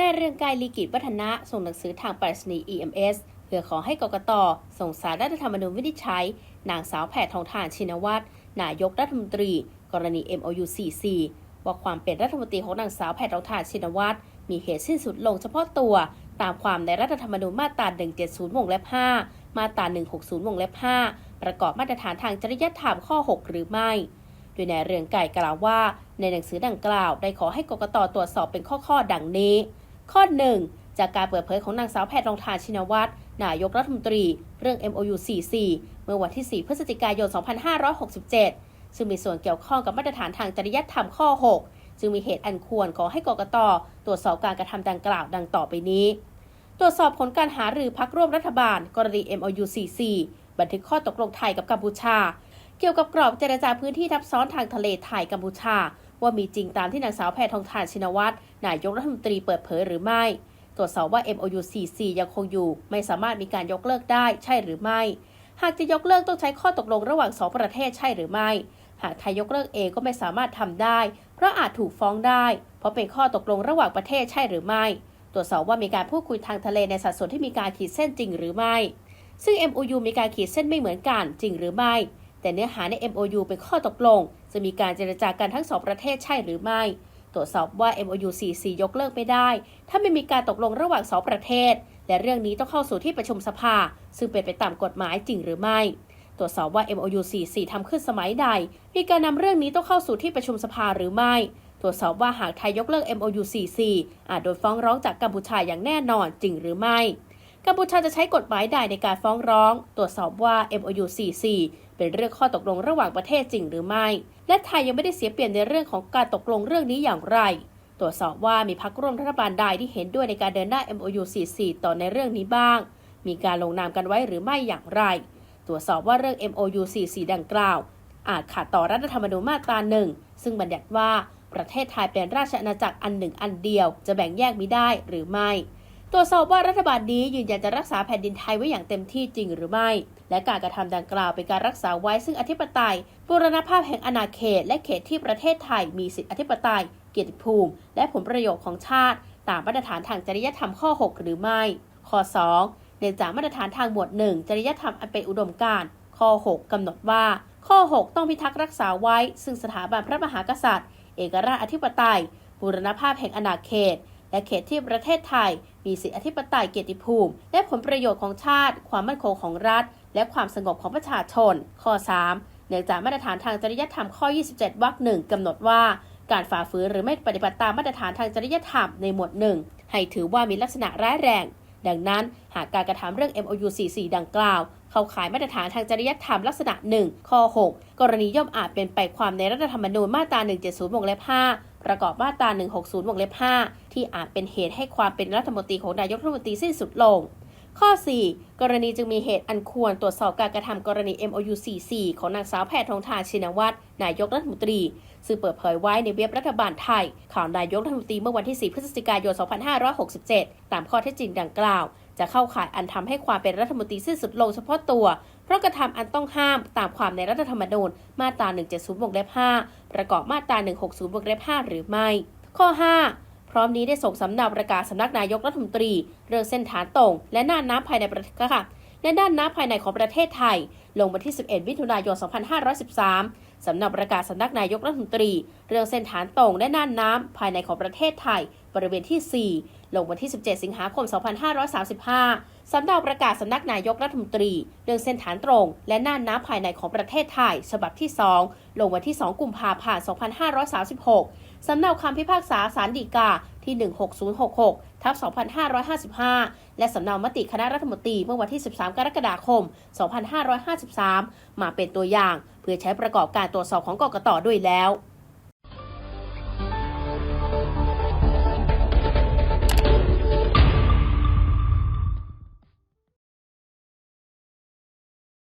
ได้เรื่องกายลีกิจวัฒนะส่งหนังสือทางไปรษณีย์ EMS เพื่อขอให้กกตส่งสารรัฐธรรมนูญวินิจฉัย นางสาวแพทองทานชินวัตรนายกรัฐมนตรี กรณี MOU 44ว่าความเป็นรัฐมนตรีของนางสาวแพทองทานชินวัตรมีเหตุสิ้นสุดลงเฉพาะตัว ตามความในรัฐธรรมนูญมาตรา 170 วงเล็บ 5 มาตรา 160 วงเล็บ 5 ประกอบมาตรฐานทางจริยธรรมข้อ 6 หรือไม่โดยนายเรืองไก่กล่าวว่า ในหนังสือดังกล่าว ได้ขอให้กกตตรวจสอบเป็นข้อๆดังนี้ ข้อ 1 จากการเปิดเผยของนางสาวแพทองทานชินวัตรนายกรัฐมนตรี เรื่อง MOU 44 เมื่อวันที่ 4 พฤศจิกายน 2567 ซึ่งมีส่วนเกี่ยวข้องกับมาตรฐานทางจริยธรรมข้อ 6 จึงมีเหตุอันควรขอให้กกตตรวจสอบการกระทำดังกล่าวดังต่อไปนี้ ตรวจสอบผลการหารือพักร่วมรัฐบาล กรณี MOU 44 บันทึกข้อตกลงไทยกับกัมพูชา เกี่ยวกับกรอบเจรจาพื้นที่ทับซ้อนทางทะเลไทยกัมพูชา ว่ามีจริงตามที่นางสาวแพทองทานชินวัตรนายกรัฐมนตรีเปิดเผยหรือไม่ ตรวจสอบว่า MOU 44ยังคงอยู่ ไม่สามารถมีการยกเลิกได้ใช่หรือไม่ หากจะยกเลิกต้องใช้ข้อตกลงระหว่างสองประเทศใช่หรือไม่ หากไทยยกเลิกเองก็ไม่สามารถทำได้ เพราะอาจถูกฟ้องได้ เพราะเป็นข้อตกลงระหว่างประเทศใช่หรือไม่ ตรวจสอบว่ามีการพูดคุยทางทะเลในสัดส่วนที่มีการขีดเส้นจริงหรือไม่ ซึ่ง MOU มีการขีดเส้นไม่เหมือนกันจริงหรือไม่ แต่เนื้อหาใน MOU เป็นข้อตกลง จะมีการเจรจากันทั้งสองประเทศใช่หรือไม่ ตรวจสอบว่า MOU 44 ยกเลิกไม่ได้ ถ้าไม่มีการตกลงระหว่างสองประเทศ และเรื่องนี้ต้องเข้าสู่ที่ประชุมสภา ซึ่งเป็นไปตามกฎหมายจริงหรือไม่ ตรวจสอบว่า MOU 44ทำขึ้นสมัยใด มีการนำเรื่องนี้ต้องเข้าสู่ที่ประชุมสภาหรือไม่ ตรวจสอบว่าหากไทยยกเลิก MOU 44อาจโดนฟ้องร้องจากกัมพูชาอย่างแน่นอนจริงหรือไม่ กัมพูชาจะใช้กฎหมายใดในการฟ้องร้อง ตรวจสอบว่า MOU 44 เป็นเรื่องข้อตกลงระหว่างประเทศจริงหรือไม่ และไทยยังไม่ได้เสียเปรียบในเรื่องของการตกลงเรื่องนี้อย่างไร ตรวจสอบว่ามีพรรคร่วมรัฐบาลใดที่เห็นด้วยในการเดินหน้า MOU 44 ต่อในเรื่องนี้บ้าง มีการลงนามกันไว้หรือไม่อย่างไร ตรวจสอบว่าเรื่อง MOU 44 ดังกล่าว อาจขัดต่อรัฐธรรมนูญมาตราหนึ่งซึ่งบัญญัติว่าประเทศไทยเป็นราชอาณาจักรอันหนึ่งอันเดียว จะแบ่งแยกมิได้หรือไม่ ตรวจสอบว่ารัฐบาลนี้ยืนยันจะรักษาแผ่นดินไทยไว้อย่างเต็มที่จริงหรือไม่ และการกระทำดังกล่าวเป็นการรักษาไว้ซึ่งอธิปไตยบูรณภาพแห่งอาณาเขต และเขตที่ประเทศไทยมีสิทธิอธิปไตย เกียรติภูมิ และผลประโยชน์ของชาติ ตามมาตรฐานทางจริยธรรมข้อ 6 หรือไม่ ข้อ 2 เนื่องจากมาตรฐานทางหมวด 1 จริยธรรมอันเป็นอุดมการณ์ข้อ 6 กำหนดว่า ข้อ 6 ต้องพิทักษ์รักษาไว้ ซึ่งสถาบันพระมหากษัตริย์ เอกราชอธิปไตยบูรณภาพแห่งอาณาเขต และเขตที่ประเทศไทย มีสิทธิอธิปไตยเกียรติภูมิ และผลประโยชน์ของชาติ ความมั่นคงของรัฐ และความสงบของประชาชน ข้อ 3 เนื่องจากมาตรฐานทางจริยธรรมข้อ 27 วรรคหนึ่งกำหนดว่า การฝ่าฝืนหรือไม่ปฏิบัติตามมาตรฐานทางจริยธรรมในหมวดหนึ่งให้ถือว่ามีลักษณะร้ายแรง ดังนั้น หากการกระทำเรื่อง MOU 44 ดังกล่าว เข้าข่ายมาตรฐานทางจริยธรรมลักษณะ 1 ข้อ 6 กรณีย่อมอาจเป็นไปความในรัฐธรรมนูญมาตรา 170 วงเล็บ 5 ประกอบมาตรา 160 วงเล็บ 5 ที่อาจเป็นเหตุให้ความเป็นรัฐมนตรีของนายกรัฐมนตรีสิ้นสุดลง ข้อ 4 กรณีจึงมีเหตุอันควรตรวจสอบการกระทำกรณี MOU 44 ของนางสาวแพทองทานชินวัตรนายกรัฐมนตรี ซึ่งเปิดเผยไว้ในเว็บรัฐบาลไทย ข่าวนายกรัฐมนตรีเมื่อวันที่ 4 พฤศจิกายน 2567 ตามข้อเท็จจริงดังกล่าว จะเข้าข่ายอันทำให้ความเป็นรัฐมนตรีสิ้นสุดลงเฉพาะตัว ราะกระทำอันต้องห้ามตามความในรัฐธรรมนูญมาตรา 170วงเล็บ5ประกอบมาตรา 160วงเล็บ5หรือไม่ ข้อ 5 พร้อมนี้ได้ส่งสำเนาประกาศสำนักนายกรัฐมนตรี เรื่องเส้นฐานตรง และน่านน้ำภายในประเทศค่ะและด้านน้ำภายในของประเทศไทย ลงวันที่ 11 มิถุนายน 2513 สำนักประกาศสำนักนายกรัฐมนตรี เรื่องเส้นฐานตรงและน่านน้ำภายในของประเทศไทย บริเวณที่ 4 ลงวันที่ 17 สิงหาคม 2535 สำเนาประกาศสำนักนายกรัฐมนตรี เรื่องเส้นฐานตรง และน่านน้ำภายในของประเทศไทย ฉบับที่ 2 ลงวันที่ 2 กุมภาพันธ์ 2536 สำเนาคำพิพากษาสารดีกาที่ 16066ทับ2555 และสำเนามติคณะรัฐมนตรีเมื่อวันที่ 13 กรกฎาคม 2553 มาเป็นตัวอย่าง เพื่อใช้ประกอบการตรวจสอบของกกตด้วยแล้ว